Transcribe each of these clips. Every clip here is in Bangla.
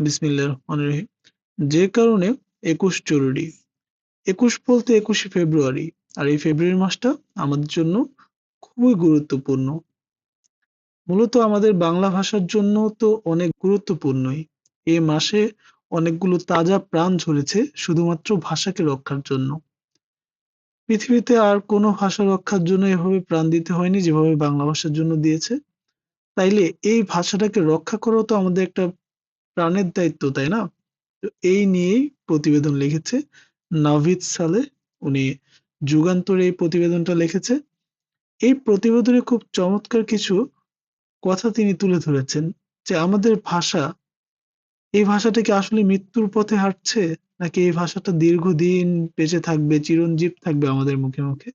রহিম। যে কারণে একুশ জরুরি। একুশ বলতে একুশে ফেব্রুয়ারি। আর এই ফেব্রুয়ারি মাসটা আমাদের জন্য খুবই গুরুত্বপূর্ণ। মূলত আমাদের বাংলা ভাষার জন্য তো অনেক গুরুত্বপূর্ণই। এ মাসে অনেকগুলো তাজা প্রাণ ঝরেছে শুধুমাত্র ভাষাকে রক্ষার জন্য। পৃথিবীতে আর কোনো ভাষা রক্ষার জন্য এভাবে প্রাণ দিতে হয়নি যেভাবে বাংলা ভাষার জন্য দিয়েছে। তাইলে এই ভাষাটাকে রক্ষা করাও তো আমাদের একটা প্রাণের দায়িত্ব, তাই না? এই নিয়েই প্রতিবেদন লিখেছে নাভিদ সালে। উনি যুগান্তরে এই প্রতিবেদনটা লিখেছে। এই প্রতিবেদনে খুব চমৎকার কিছু কথা তিনি তুলে ধরেছেন যে আমাদের ভাষা, এই ভাষাটা কি আসলে মৃত্যুর পথে হাঁটছে, নাকি এই ভাষাটা দীর্ঘদিন বেঁচে থাকবে, চিরঞ্জীব থাকবে আমাদের মুখে মুখে?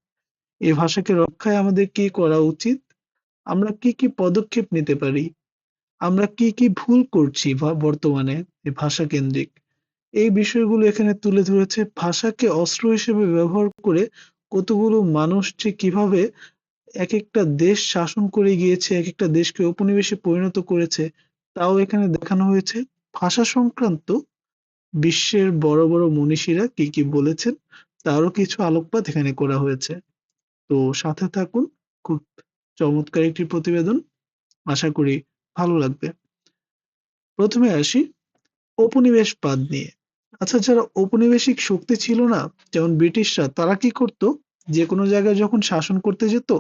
এই ভাষাকে রক্ষায় আমাদের কি করা উচিত? আমরা কি কি পদক্ষেপ নিতে পারি? আমরা কি কি ভুল করছি বর্তমানে ভাষা কেন্দ্রিক? এই বিষয়গুলো এখানে তুলে ধরেছে। ভাষাকে অস্ত্র হিসেবে ব্যবহার করে কতগুলো মানুষ যে কীভাবে এক একটা দেশ শাসন করে গিয়েছে এক একটা দেশকে উপনিবেশে পরিণত করেছে, তাও এখানে দেখানো হয়েছে। ভাষা সংক্রান্ত বিশ্বের বড় বড় মনীষীরা কি কি বলেছেন, তারও কিছু আলোকপাত এখানে করা হয়েছে। তো সাথে থাকুন। খুব চমৎকার একটি প্রতিবেদন। আশা করি ভালো লাগবে। প্রথমে আসি ঔপনিবেশবাদ নিয়ে। আচ্ছা যারা ঔপনিবেশিক শক্তি ছিল না, যেমন ব্রিটিশরা, তারা কি করত? যে কোনো জায়গায় যখন শাসন করতে যেত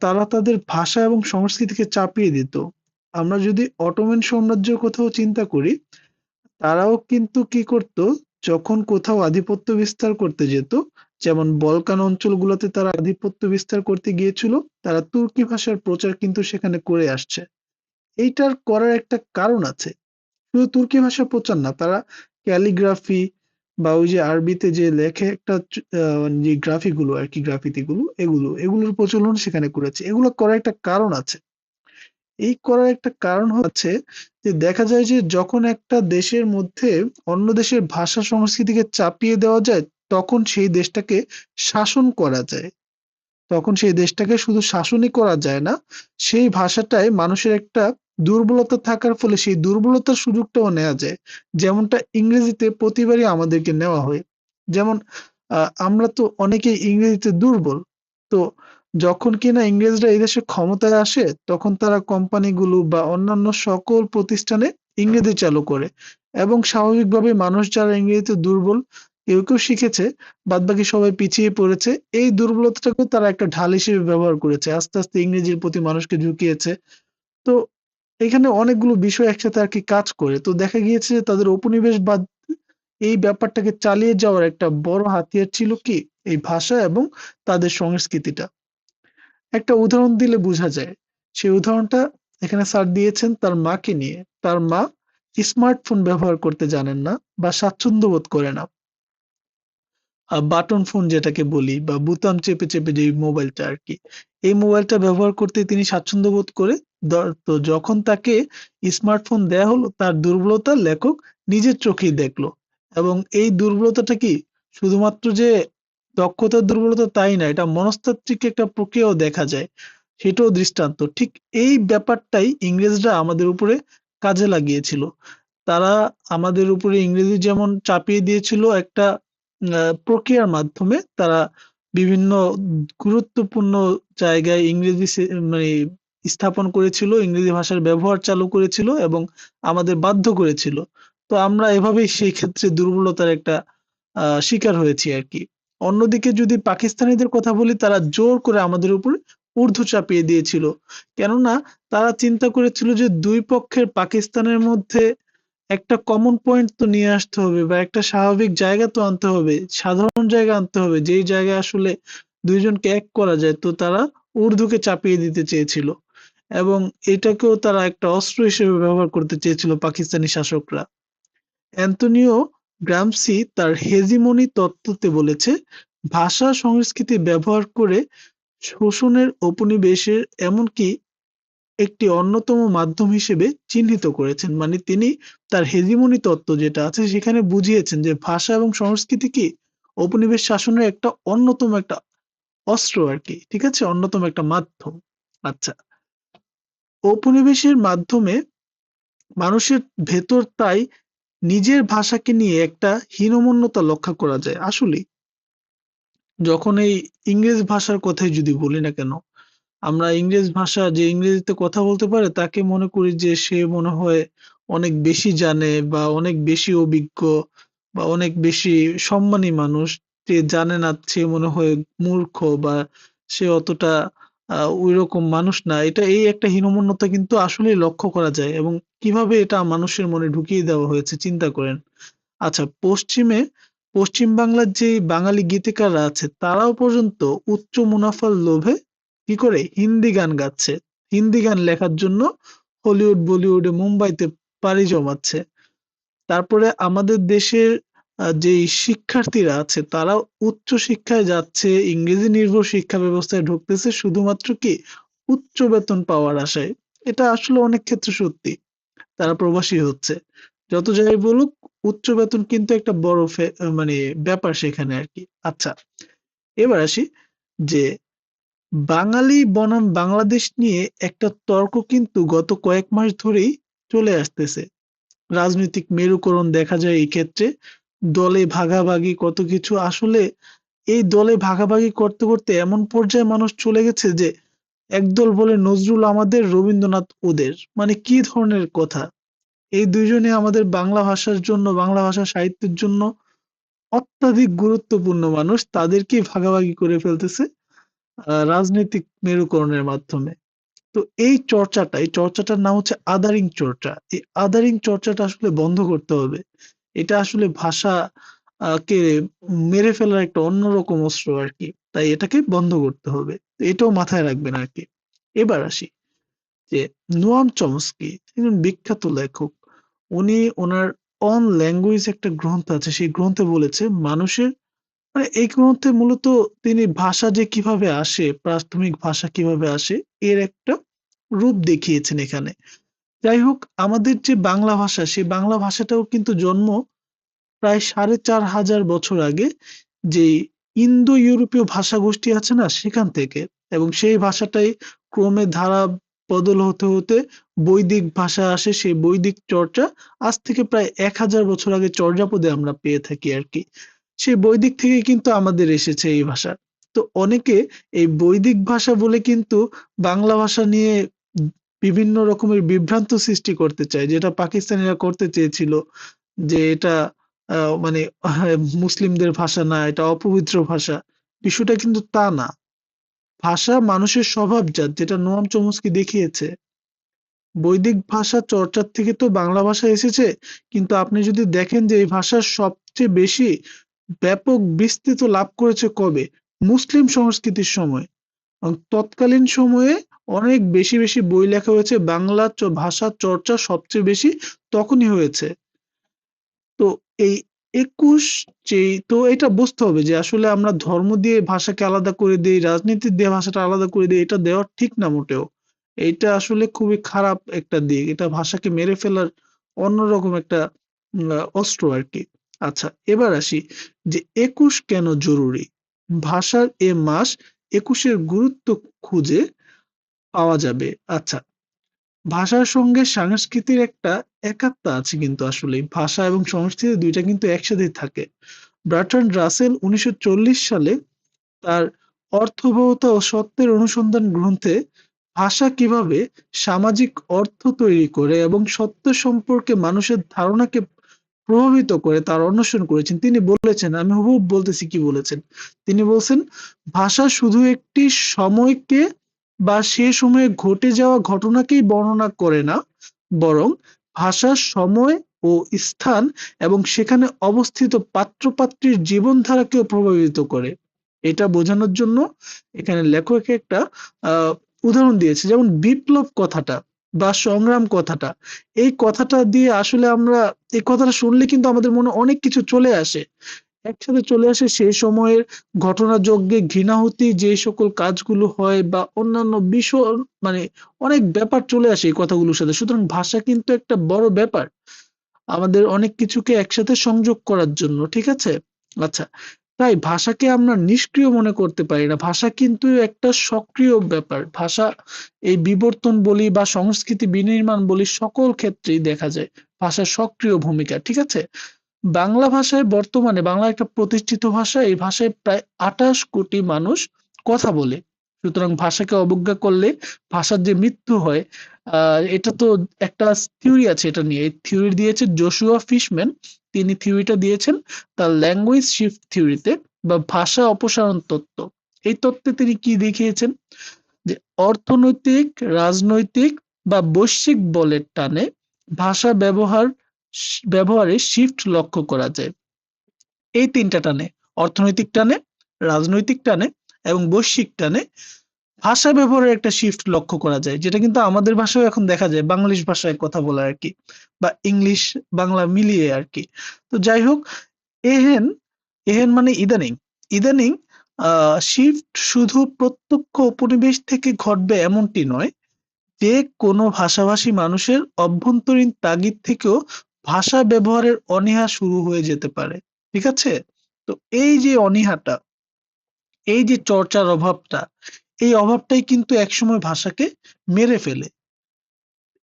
তারা তাদের ভাষা এবং সংস্কৃতিকে চাপিয়ে দিত। আমরা যদি অটোমেন সাম্রাজ্যের কোথাও চিন্তা করি, তারাও কিন্তু কি করত? যখন কোথাও আধিপত্য বিস্তার করতে যেত, যেমন বলকান অঞ্চলগুলোতে তারা আধিপত্য বিস্তার করতে গিয়েছিল, তারা তুর্কি ভাষার প্রচার কিন্তু সেখানে করে আসছে। এইটার করার একটা কারণ আছে। শুধু তুর্কি ভাষা প্রচার না, তারা ক্যালিগ্রাফি বা ওই যে আরবিতে যে লেখে একটা যে গ্রাফি গুলো আর কি গ্রাফিতি গুলো এগুলো, এগুলোর প্রচলন সেখানে করেছে। এগুলো করার একটা কারণ আছে। এই করার একটা কারণ হচ্ছে যে দেখা যায় যে যখন একটা দেশের মধ্যে অন্য দেশের ভাষা সংস্কৃতিকে চাপিয়ে দেওয়া যায়, তখন সেই দেশটাকে শাসন করা যায়। তখন সেই দেশটাকে শুধু শাসনই করা যায় না, সেই ভাষাটায় মানুষের একটা দুর্বলতা থাকার ফলে সেই দুর্বলতার সুযোগটাও নেওয়া যায়। যেমনটা ইংরেজিতে প্রতিবারই আমাদেরকে নেওয়া হয়। যেমন আমরা তো অনেকেই ইংরেজিতে দুর্বল। তো যখন কিনা ইংরেজরা এই দেশে ক্ষমতায় আসে, তখন তারা কোম্পানিগুলো বা অন্যান্য সকল প্রতিষ্ঠানে ইংরেজি চালু করে। এবং স্বাভাবিকভাবে মানুষ যারা ইংরেজিতে দুর্বল, কেউ কেউ শিখেছে, বাদবাকি সবাই পিছিয়ে পড়েছে। এই দুর্বলতাটাকেও তারা একটা ঢাল হিসেবে ব্যবহার করেছে। আস্তে আস্তে ইংরেজির প্রতি মানুষকে ঝুঁকিয়েছে। তো এখানে অনেকগুলো বিষয় একসাথে আর কি কাজ করে। তো দেখা গিয়েছে যে তাদের উপনিবেশবাদ এই ব্যাপারটাকে চালিয়ে যাওয়ার একটা বড় হাতিয়ার ছিল কি? এই ভাষা এবং তাদের সংস্কৃতিটা। একটা উদাহরণ দিলে বোঝা যায়। সেই উদাহরণটা এখানে স্যার দিয়েছেন তার মাকে নিয়ে। তার মা স্মার্টফোন ব্যবহার করতে জানেন না বা স্বাচ্ছন্দ্য বোধ করে না। বাটন ফোন যেটাকে বলি বা বুতাম চেপে চেপে যে মোবাইলটা আর কি, এই মোবাইলটা ব্যবহার করতে তিনি স্বাচ্ছন্দ্য বোধ করে তো যখন তাকে স্মার্টফোন দেয়া হলো, তার দুর্বলতা লেখক নিজের চোখেই দেখল। এবং এই দুর্বলতাটা কি? শুধুমাত্র যে দক্ষতার দুর্বলতা তাই না, এটা মনস্তাত্ত্বিক একটা প্রক্রিয়াও দেখা যায়। সেটাও দৃষ্টান্ত। ঠিক এই ব্যাপারটাই ইংরেজরা আমাদের উপরে কাজে লাগিয়েছিল। তারা আমাদের উপরে ইংরেজি যেমন চাপিয়ে দিয়েছিল একটা প্রক্রিয়ার মাধ্যমে, তারা বিভিন্ন গুরুত্বপূর্ণ জায়গায় ইংরেজি মানে স্থাপন করেছিল, ইংরেজি ভাষার ব্যবহার চালু করেছিল এবং আমাদের বাধ্য করেছিল। তো আমরা এভাবেই সেই ক্ষেত্রে দুর্বলতার একটা শিকার হয়েছি আর কি। অন্যদিকে যদি পাকিস্তানিদের কথা বলি, তারা জোর করে আমাদের উপর ঊর্ধ্ব চাপিয়ে দিয়েছিল। কেননা, তারা চিন্তা করেছিল যে দুই পক্ষের পাকিস্তানের মধ্যে একটা কমন পয়েন্ট তো নিয়ে আসতে হবে বা একটা স্বাভাবিক জায়গা তো আনতে হবে, সাধারণ জায়গা আনতে হবে, যেই জায়গায় আসলে দুইজনকে এক করা যায়, তো তারা উর্দুকে চাপিয়ে দিতে চেয়েছিল। এবং এটাকেও তারা একটা অস্ত্র হিসেবে ব্যবহার করতে চেয়েছিল পাকিস্তানি শাসকরা। অ্যান্তনিও গ্রামসি তার হেজিমনি তত্ত্বতে বলেছে, ভাষা সংস্কৃতি ব্যবহার করে শোষণের উপনিবেশের এমনকি একটি অন্যতম মাধ্যম হিসেবে চিহ্নিত করেছেন। মানে তিনি তার হেজিমনি তত্ত্ব যেটা আছে সেখানে বুঝিয়েছেন যে ভাষা এবং সংস্কৃতি কি? উপনিবেশ শাসনের একটা অন্যতম একটা অস্ত্র আর কি, ঠিক আছে? অন্যতম একটা মাধ্যম। আচ্ছা। ঔপনিবেশের মাধ্যমে মানুষের ভেতর তাই নিজের ভাষাকে নিয়ে একটা হীনমন্যতা লক্ষ্য করা যায়। আসলে যখন এই ইংরেজ ভাষার কথাই যদি বলি না কেন, আমরা ইংরেজ ভাষা যে ইংরেজিতে কথা বলতে পারে তাকে মনে করি যে সে মনে হয় অনেক বেশি জানে বা অনেক বেশি অভিজ্ঞ বা অনেক বেশি সম্মানী মানুষ। যে জানে না সে মনে হয় মূর্খ বা সে অতটা আহ, ওইরকম মানুষ না। এটা এই একটা হীনমন্যতা কিন্তু আসলেই লক্ষ্য করা যায় এবং কীভাবে এটা মানুষের মনে ঢুকিয়ে দেওয়া হয়েছে চিন্তা করেন। আচ্ছা পশ্চিমে, পশ্চিম বাংলার যে বাঙালি গীতিকাররা আছে, তারাও পর্যন্ত উচ্চ মুনাফার লোভে কি করে? হিন্দি গান গাচ্ছে। হিন্দি গান লেখার জন্য হলিউড, বলিউডে, মুম্বাইতে পাড়ি জমাচ্ছে। তারপরে আমাদের দেশের যে শিক্ষার্থীরা আছে তারা উচ্চ শিক্ষায় যাচ্ছে, ইংরেজি নির্ভর শিক্ষা ব্যবস্থায় ঢুকতেছে, শুধুমাত্র কি উচ্চ বেতন পাওয়ার আশায়। এটা আসলে অনেক ক্ষেত্রে সত্যি। তারা প্রবাসী হচ্ছে। যত যাই বলুক, উচ্চ বেতন কিন্তু একটা বড় মানে ব্যাপার সেখানে আর কি। আচ্ছা এবার আসি যে বাঙালি বনাম বাংলাদেশ নিয়ে একটা তর্ক কিন্তু গত কয়েক মাস ধরেই চলে আসতেছে। রাজনৈতিক মেরুকরণ দেখা যায় এই ক্ষেত্রে। দলে ভাগাভাগি কত কিছু। আসলে এই দলে ভাগাভাগি করতে করতে এমন পর্যায়ে মানুষ চলে গেছে যে, একদল বলে নজরুল আমাদের, রবীন্দ্রনাথ ওদের। মানে কি ধরনের কথা? এই দুইজনে আমাদের বাংলা ভাষার জন্য, বাংলা ভাষা সাহিত্যের জন্য অত্যাধিক গুরুত্বপূর্ণ মানুষ। তাদেরকেই ভাগাভাগি করে ফেলতেছে রাজনৈতিক মেরুকরণের মাধ্যমে। তো এই চর্চাটা, এই চর্চাটার নাম হচ্ছে আদারিং চর্চা। এই আদারিং চর্চাটা আসলে বন্ধ করতে হবে। এটা আসলে ভাষা কে মেরে ফেলার একটা অন্যরকম অস্ত্র আর কি। তাই এটাকে বন্ধ করতে হবে। এটাও মাথায় রাখবেন আর কি। এবার আসি যে নোয়াম চমস্কি, একজন বিখ্যাত লেখক, উনি ওনার অন ল্যাঙ্গুয়েজ একটা গ্রন্থ আছে, সেই গ্রন্থে বলেছে, মানুষের মানে এই গ্রন্থে মূলত তিনি ভাষা যে কীভাবে আসে, প্রাথমিক ভাষা কীভাবে আসে, এর একটা রূপ দেখিয়েছেন এখানে। যাই হোক আমাদের যে বাংলা ভাষা, সেই বাংলা ভাষাটাও কিন্তু জন্ম প্রায় সাড়ে চার হাজার বছর আগে যে ইন্দো ইউরোপীয় ভাষা গোষ্ঠী আছে না, সেখান থেকে। এবং সেই ভাষাটাই ক্রমে ধারা বদল হতে হতে বৈদিক ভাষা আসে, সেই বৈদিক চর্চা আজ থেকে প্রায় এক হাজার বছর আগে চর্যাপদে আমরা পেয়ে থাকি আর কি। সেই বৈদিক থেকে কিন্তু আমাদের এসেছে এই ভাষা। তো অনেকে এই বৈদিক ভাষা বলে কিন্তু বাংলা ভাষা নিয়ে বিভিন্ন রকমের বিভ্রান্ত সৃষ্টি করতে চায় যেটা পাকিস্তানিরা করতে চেয়েছিল যে এটা মানে আহ, মুসলিমদের ভাষা না এটা অপবিত্র ভাষা। বিষয়টা কিন্তু তা না। ভাষা মানুষের স্বভাবজাত যেটা নোয়াম চমস্কি দেখিয়েছে। বৈদিক ভাষা চর্চার থেকে তো বাংলা ভাষা এসেছে কিন্তু আপনি যদি দেখেন যে এই ভাষার সবচেয়ে বেশি ব্যাপক বিস্তৃত লাভ করেছে কবে? মুসলিম সংস্কৃতির সময়। তৎকালীন সময়ে অনেক বেশি বেশি বই লেখা হয়েছে, বাংলা ভাষা চর্চা সবচেয়ে বেশি তখনই হয়েছে। তো এই একুশ যে তো এটা বুঝতে হবে যে আসলে আমরা ধর্ম দিয়ে ভাষাকে আলাদা করে দিই, রাজনীতি দিয়ে ভাষাটা আলাদা করে দিই, এটা দেওয়া ঠিক না মোটেও। এইটা আসলে খুবই খারাপ একটা দিক, এটা ভাষাকে মেরে ফেলার অন্যরকম একটা অস্ত্র আর কি। আচ্ছা এবার আসি যে একুশ কেন জরুরি? ভাষার এ মাস একুশের গুরুত্ব খুঁজে পাওয়া যাবে। আচ্ছা ভাষার সঙ্গে সংস্কৃতির একটা একাত্মতা আছে কিন্তু আসলে ভাষা এবং সংস্কৃতি দুইটা কিন্তু একসাথে থাকে। বার্ট্রান্ড রাসেল উনিশশো সালে তার অর্থবহতা ও সত্যের অনুসন্ধান গ্রন্থে ভাষা কীভাবে সামাজিক অর্থ তৈরি করে এবং সত্য সম্পর্কে মানুষের ধারণাকে প্রভাবিত করে তার অন্বেষণ করেছেন, তিনি বলেছেন, আমি হুবহু বলতেছি কি বলেছেন, তিনি বলছেন, ভাষা শুধু একটি সময়কে বা সে সময়ে ঘটে যাওয়া ঘটনাকেই বর্ণনা করে না, বরং ভাষা, সময় ও স্থান এবং সেখানে অবস্থিত পাত্রপাত্রীর জীবনধারাকেও প্রভাবিত করে। এটা বোঝানোর জন্য এখানে লেখক একটা উদাহরণ দিয়েছে, যেমন বিপ্লব কথাটা বা সংগ্রাম কথাটা। এই কথাটা দিয়ে আসলে আমরা, এই কথাটা শুনলে কিন্তু আমাদের মনে অনেক কিছু চলে আসে। একসাথে চলে আসে সেই সময়ের ঘটনাযজ্ঞে ঘৃণাহুতি, যে সকল কাজগুলো হয় বা অন্যান্য বিষয় মানে অনেক ব্যাপার চলে আসে এই কথাগুলোর সাথে। সুতরাং ভাষা কিন্তু একটা বড় ব্যাপার। আমাদের অনেক কিছুকে একসাথে সংযোগ করার জন্য, ঠিক আছে? আচ্ছা তাই ভাষাকে আমরা নিষ্ক্রিয় মনে করতে পারি না। ভাষা কিন্তু একটা সক্রিয় ব্যাপার। ভাষা এই বিবর্তন বলি বা সংস্কৃতি বিনির্মাণ বলি সকল ক্ষেত্রেই দেখা যায়। ভাষার সক্রিয় ভূমিকা, ঠিক আছে? বাংলা ভাষায় বর্তমানে, বাংলা একটা প্রতিষ্ঠিত ভাষা, এই ভাষায় প্রায় আঠাশ কোটি মানুষ কথা বলে। সুতরাং ভাষাকে অবজ্ঞা করলে ভাষার যে মৃত্যু হয় এটা তো একটা থিওরি আছে এটা নিয়ে। এই থিওরি দিয়েছে জোশুয়া ফিশম্যান তিনি থিওরিটা দিয়েছেন তার ল্যাঙ্গুয়েজ শিফট থিওরিতে বা ভাষা অপসারণ তত্ত্ব। এই তত্ত্বে তিনি কি দেখিয়েছেন? যে অর্থনৈতিক, রাজনৈতিক বা বৈশ্বিক বলের টানে ভাষা ব্যবহার ব্যবহারে শিফট লক্ষ্য করা যায়। এই তিনটা টানে অর্থনৈতিক টানে, রাজনৈতিক টানে এবং বৈশ্বিক টানে ভাষা ব্যবহারের একটা শিফট লক্ষ্য করা যায়, যেটা কিন্তু আমাদের ভাষায় এখন দেখা যায় বাংলিশ ভাষায় কথা বলা আর কি, বা ইংলিশ, বাংলা মিলিয়ে আর কি। তো যাই হোক, এহেন এহেন মানে ইদানিং। ইদানিং শিফট শুধু প্রত্যক্ষ উপনিবেশ থেকে ঘটবে এমনটি নয়, যে কোনো ভাষাভাষী মানুষের অভ্যন্তরীণ তাগিদ থেকেও ভাষা ব্যবহারের অনীহা শুরু হয়ে যেতে পারে, ঠিক আছে? তো এই যে অনীহাটা, এই যে চর্চার অভাবটা, এই অভাবটাই কিন্তু একসময় ভাষাকে মেরে ফেলে।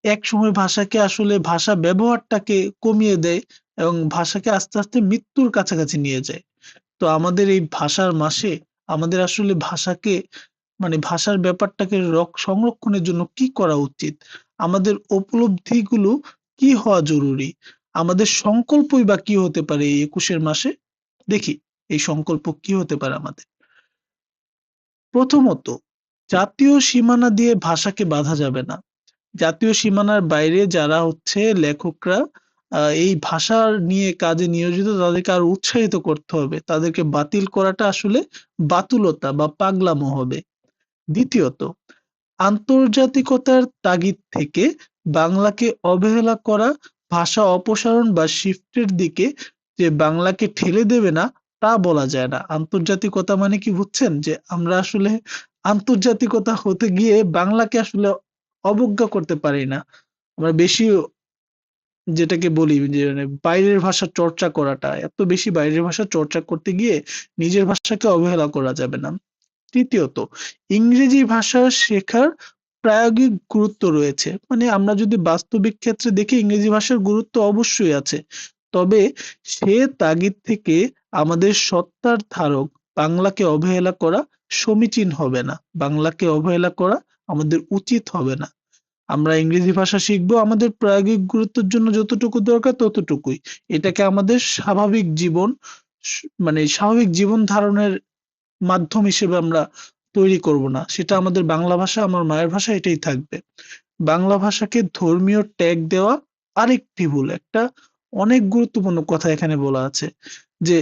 একসময় ভাষাকে আসলে ভাষা ব্যবহারটাকে কমিয়ে দেয় এবং ভাষাকে আস্তে আস্তে মৃত্যুর কাছাকাছি নিয়ে যায়। তো আমাদের এই ভাষার মাসে আমাদের আসলে ভাষাকে মানে ভাষার ব্যাপারটাকে রক, সংরক্ষণের জন্য কি করা উচিত? আমাদের উপলব্ধিগুলো কি হওয়া জরুরি? আমাদের সংকল্পই বা কি হতে পারে এই একুশের মাসে? দেখি, এই সংকল্প কি হতে পারে আমাদের? প্রথমত, জাতীয় সীমানা দিয়ে ভাষাকে বাধা যাবে না। জাতীয় সীমানার বাইরে যারা হচ্ছে লেখকরা এই ভাষা নিয়ে কাজে নিয়োজিত, তাদেরকে আর উৎসাহিত করতে হবে। তাদেরকে বাতিল করাটা আসলে বাতুলতা বা পাগলামো হবে। দ্বিতীয়ত, আন্তর্জাতিকতার তাগিদ থেকে বাংলাকে অবহেলা করা, ভাষা অপসারণ বা শিফটের দিকে যে বাংলাকে ঠেলে দেবে না, তা বলা যায় না। আন্তর্জাতিকতা মানে কি বুঝছেন? যে আমরা আসলে আন্তর্জাতিকতা হতে গিয়ে বাংলাকে আসলে অবজ্ঞা করতে পারি না। আমরা বেশি যেটাকে বলি যে মানে বাইরের ভাষা চর্চা করাটা, এত বেশি বাইরের ভাষা চর্চা করতে গিয়ে নিজের ভাষাকে অবহেলা করা যাবে না। তৃতীয়ত, ইংরেজি ভাষা শেখার প্রায়োগিক গুরুত্ব রয়েছে। মানে আমরা যদি বাস্তবিক ক্ষেত্রে দেখি, ইংরেজি ভাষার গুরুত্ব অবশ্যই আছে। তবে সে তাগিদ থেকে আমাদের সত্তার ধারক, বাংলাকে অবহেলা করা সমীচীন হবে না। বাংলাকে অবহেলা করা আমাদের উচিত হবে না। আমরা ইংরেজি ভাষা শিখব, আমাদের প্রায়োগিক গুরুত্বের জন্য যতটুকু দরকার ততটুকুই। এটাকে আমাদের স্বাভাবিক জীবন মানে স্বাভাবিক জীবন ধারণের মাধ্যম হিসেবে আমরা তৈরি করব না। সেটা আমাদের বাংলা ভাষা, আমার মায়ের ভাষা, এটাই থাকবে। বাংলা ভাষাকে ধর্মীয় ট্যাগ দেওয়া আরেকটি ভুল। একটা অনেক গুরুত্বপূর্ণ কথা এখানে বলা আছে যে,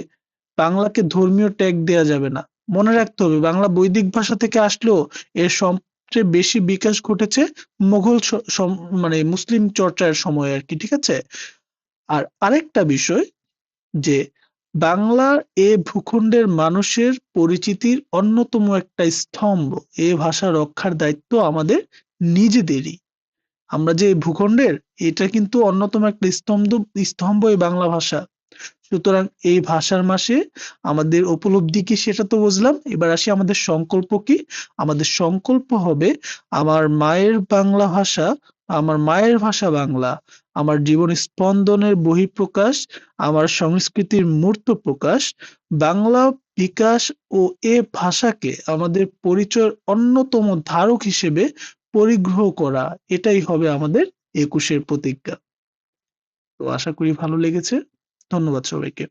বাংলাকে ধর্মীয় ট্যাগ দেওয়া যাবে না। মনে রাখতে হবে, বাংলা বৈদিক ভাষা থেকে আসলেও এর সবচেয়ে বেশি বিকাশ ঘটেছে মোঘল মানে মুসলিম চর্চার সময় আর কি, ঠিক আছে? আর আরেকটা বিষয় যে বাংলার এ ভূখণ্ডের মানুষের পরিচিতির অন্যতম একটা স্তম্ভ। এ ভাষা রক্ষার দায়িত্ব আমাদের নিজেদেরই। আমরা যে ভূখণ্ডের, এটা কিন্তু অন্যতম একটা স্তম্ভ স্তম্ভ এই বাংলা ভাষা। সুতরাং এই ভাষার মাসে আমাদের উপলব্ধি কি সেটা তো বুঝলাম। এবার আসি আমাদের সংকল্প কি? আমাদের সংকল্প হবে, আমার মায়ের বাংলা ভাষা আমার মায়ের ভাষা বাংলা, আমার জীবন স্পন্দনের বহিঃপ্রকাশ, আমার সংস্কৃতির মূর্ত প্রকাশ, বাংলা বিকাশ ও এ ভাষাকে আমাদের পরিচয়ের অন্যতম ধারক হিসেবে পরিগ্রহ করা, এটাই হবে আমাদের একুশের প্রতিজ্ঞা। তো আশা করি ভালো লেগেছে। ধন্যবাদ সবাইকে।